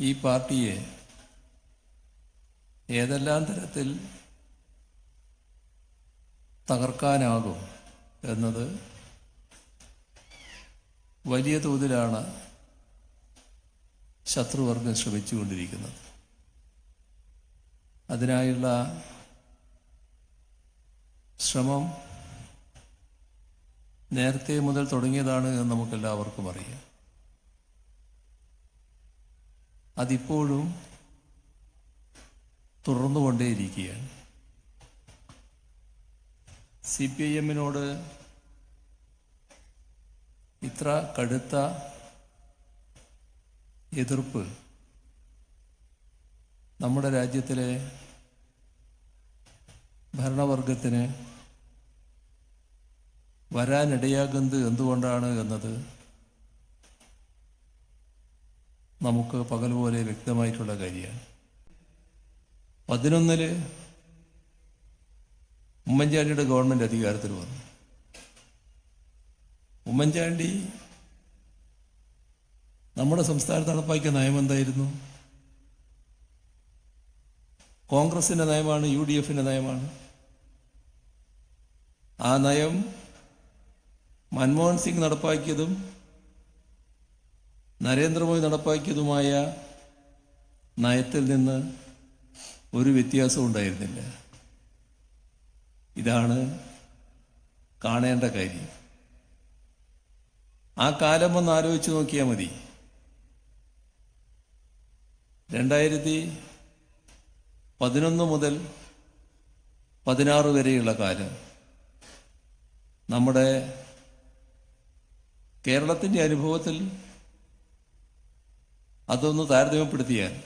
ഈ പാർട്ടിയെ ഏതെല്ലാം തരത്തിൽ തകർക്കാനാകും എന്നത് വലിയ തോതിലാണ് ശത്രുവർഗം ശ്രമിച്ചുകൊണ്ടിരിക്കുന്നത്. അതിനായുള്ള ശ്രമം നേരത്തെ മുതൽ തുടങ്ങിയതാണ് എന്ന് നമുക്കെല്ലാവർക്കും അറിയാം. അതിപ്പോഴും തുടർന്നുകൊണ്ടേയിരിക്കുകയാണ്. സി പി ഐ എമ്മിനോട് ഇത്ര കടുത്ത എതിർപ്പ് നമ്മുടെ രാജ്യത്തിലെ ഭരണവർഗത്തിന് വരാനിടയാകുന്നത് എന്തുകൊണ്ടാണ് എന്നത് നമുക്ക് പകൽ പോലെ വ്യക്തമായിട്ടുള്ള കാര്യമാണ്. പതിനൊന്നിൽ ഉമ്മൻചാണ്ടിയുടെ ഗവൺമെന്റ് അധികാരത്തിൽ വന്നു. ഉമ്മൻചാണ്ടി നമ്മുടെ സംസ്ഥാനത്ത് നടപ്പാക്കിയ നയം എന്തായിരുന്നു? കോൺഗ്രസിന്റെ നയമാണ് യു ഡി എഫിന്റെ നയമാണ്. ആ നയം മൻമോഹൻ സിംഗ് നടപ്പാക്കിയതും നരേന്ദ്രമോദി നടപ്പാക്കിയതുമായ നയത്തിൽ നിന്ന് ഒരു വ്യത്യാസവും ഉണ്ടായിരുന്നില്ല. ഇതാണ് കാണേണ്ട കാര്യം. ആ കാലം ഒന്ന് ആലോചിച്ച് നോക്കിയാൽ മതി. രണ്ടായിരത്തി പതിനൊന്ന് മുതൽ പതിനാറ് വരെയുള്ള കാലം നമ്മുടെ കേരളത്തിന്റെ അനുഭവത്തിൽ അതൊന്ന് താരതമ്യപ്പെടുത്തിയാൽ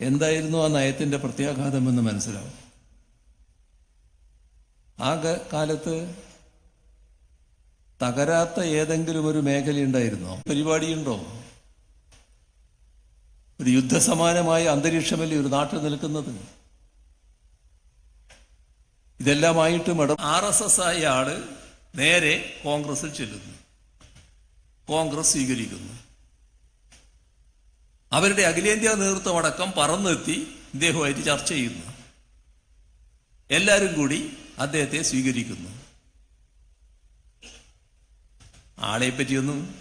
എന്തായിരുന്നു ആ നയത്തിന്റെ പ്രത്യാഘാതമെന്ന് മനസ്സിലാവും. ആ കാലത്ത് തകരാത്ത ഏതെങ്കിലും ഒരു മേഖലയുണ്ടായിരുന്നോ പരിപാടിയുണ്ടോ? ഒരു യുദ്ധസമാനമായ അന്തരീക്ഷമല്ലേ ഒരു നാട്ടിൽ നിൽക്കുന്നത്? ഇതെല്ലാമായിട്ടും ഇട ആർ എസ് എസ് ആയ ആൾ നേരെ കോൺഗ്രസിൽ ചെല്ലുന്നു. കോൺഗ്രസ് സ്വീകരിക്കുന്നു. അവരുടെ അഖിലേന്ത്യാ നേതൃത്വം അടക്കം പറന്നെത്തി ഇദ്ദേഹമായിട്ട് ചർച്ച ചെയ്യുന്നു. എല്ലാവരും കൂടി അദ്ദേഹത്തെ സ്വീകരിക്കുന്നു. ആളെ പറ്റിയൊന്നും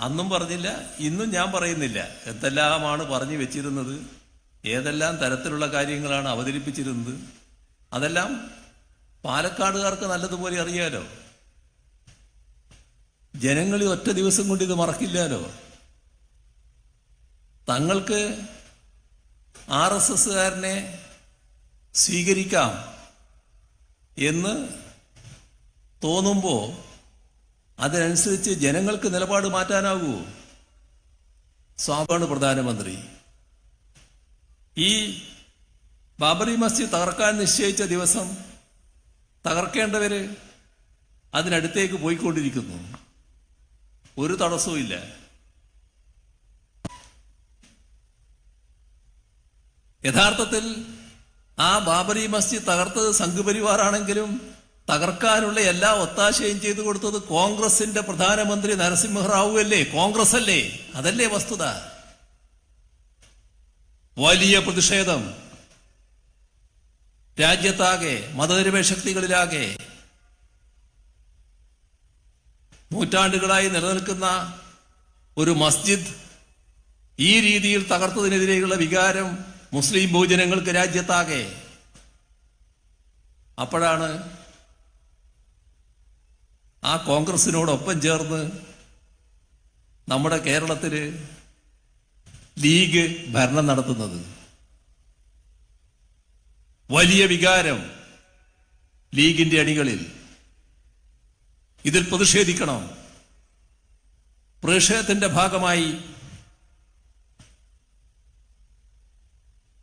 അന്നും പറഞ്ഞില്ല ഇന്നും ഞാൻ പറയുന്നില്ല. എന്തെല്ലാമാണ് പറഞ്ഞു വെച്ചിരുന്നത്? ഏതെല്ലാം തരത്തിലുള്ള കാര്യങ്ങളാണ് അവതരിപ്പിച്ചിരുന്നത്? അതെല്ലാം പാലക്കാടുകാർക്ക് നല്ലതുപോലെ അറിയാലോ? ജനങ്ങളിൽ ഒറ്റ ദിവസം കൊണ്ട് ഇത് മറക്കില്ലാലോ? തങ്ങൾക്ക് ആർ എസ് എസ്സുകാരനെ സ്വീകരിക്കാം എന്ന് തോന്നുമ്പോൾ അതിനനുസരിച്ച് ജനങ്ങൾക്ക് നിലപാട് മാറ്റാനാകൂ. സ്വാഭാണ് പ്രധാനമന്ത്രി. ഈ ബാബറി മസ്ജിദ് തകർക്കാൻ നിശ്ചയിച്ച ദിവസം തകർക്കേണ്ടവര് അതിനടുത്തേക്ക് പോയിക്കൊണ്ടിരിക്കുന്നു. ഒരു തടസ്സവും യഥാർത്ഥത്തിൽ ആ ബാബറി മസ്ജിദ് തകർത്തത് സംഘപരിവാറാണെങ്കിലും തകർക്കാനുള്ള എല്ലാ ഒത്താശയും ചെയ്തു കൊടുത്തത് കോൺഗ്രസിന്റെ പ്രധാനമന്ത്രി നരസിംഹറാവു അല്ലേ? കോൺഗ്രസ് അല്ലേ? അതല്ലേ വസ്തുത. വലിയ പ്രതിഷേധം. രാജ്യത്താകെ മതനിരപേക്ഷ ശക്തികളിലാകെ നൂറ്റാണ്ടുകളായി നിലനിൽക്കുന്ന ഒരു മസ്ജിദ് ഈ രീതിയിൽ തകർത്തതിനെതിരെയുള്ള വികാരം മുസ്ലിം ഭൂജനങ്ങൾക്ക് രാജ്യത്താകെ. അപ്പോഴാണ് ആ കോൺഗ്രസിനോടൊപ്പം ചേർന്ന് നമ്മുടെ കേരളത്തിൽ ലീഗ് ഭരണം നടത്തുന്നത്. വലിയ വികാരം ലീഗിന്റെ അടികളിൽ ഇതിൽ പ്രതിഷേധിക്കണം. പ്രതിഷേധത്തിന്റെ ഭാഗമായി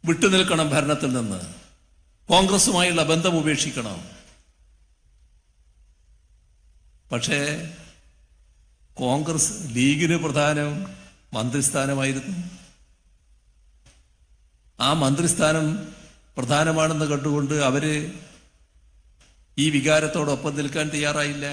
വിട്ടുനിൽക്കണം ഭരണത്തിൽ നിന്ന്. കോൺഗ്രസുമായുള്ള ബന്ധം ഉപേക്ഷിക്കണം. പക്ഷേ കോൺഗ്രസ് ലീഗിന് പ്രധാനം മന്ത്രിസ്ഥാനമായിരുന്നു. ആ മന്ത്രിസ്ഥാനം പ്രധാനമാണെന്ന് കണ്ടുകൊണ്ട് അവർ ഈ വികാരത്തോടൊപ്പം നിൽക്കാൻ തയ്യാറായില്ല.